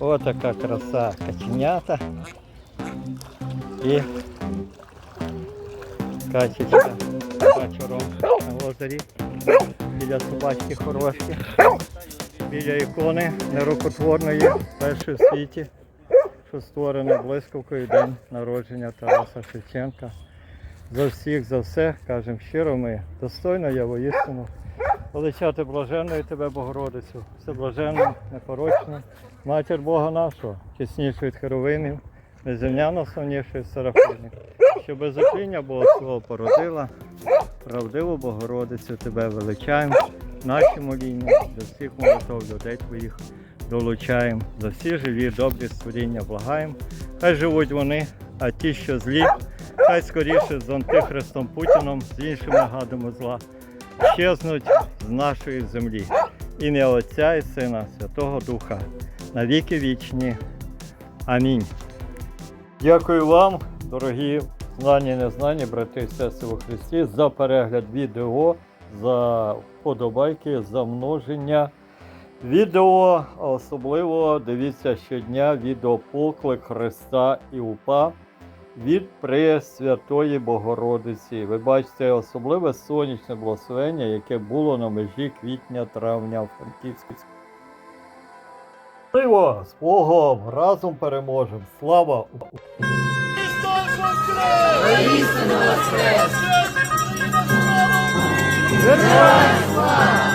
Ось така краса каченята. І качечка бачором на озері. Біля собачки хорошки. Біля ікони нерукотворної, першої в світі, що створена блискавкою день народження Тараса Шевченка. За всіх, за все, кажемо щиро ми, достойно я воістину величати блаженною тебе, Богородицю, всеблаженну, непорочну, матір Бога нашого, чеснішу від херовимів, неземняно славнішу від серафимів, що без окління Бога свого породила, правдиву Богородицю тебе величаємо, наші моління, до всіх молитов людей твоїх долучаємо, за всі живі, добрі створіння благаємо. Хай живуть вони, а ті, що злі, хай скоріше з антихристом Путіном, з іншими гадами зла щезнуть з нашої землі. Ім'я Отця і Сина, Святого Духа, на віки вічні. Амінь. Дякую вам, дорогі знані і незнані брати і сестри у Христі, за перегляд відео, за вподобайки, за множення відео. Особливо дивіться щодня відео поклик Христа і УПА від Пресвятої Богородиці. Ви бачите особливе сонячне благословення, яке було на межі квітня-травня в Франківську. Можливо, з Богом разом переможемо. Слава! Смерть ворогам!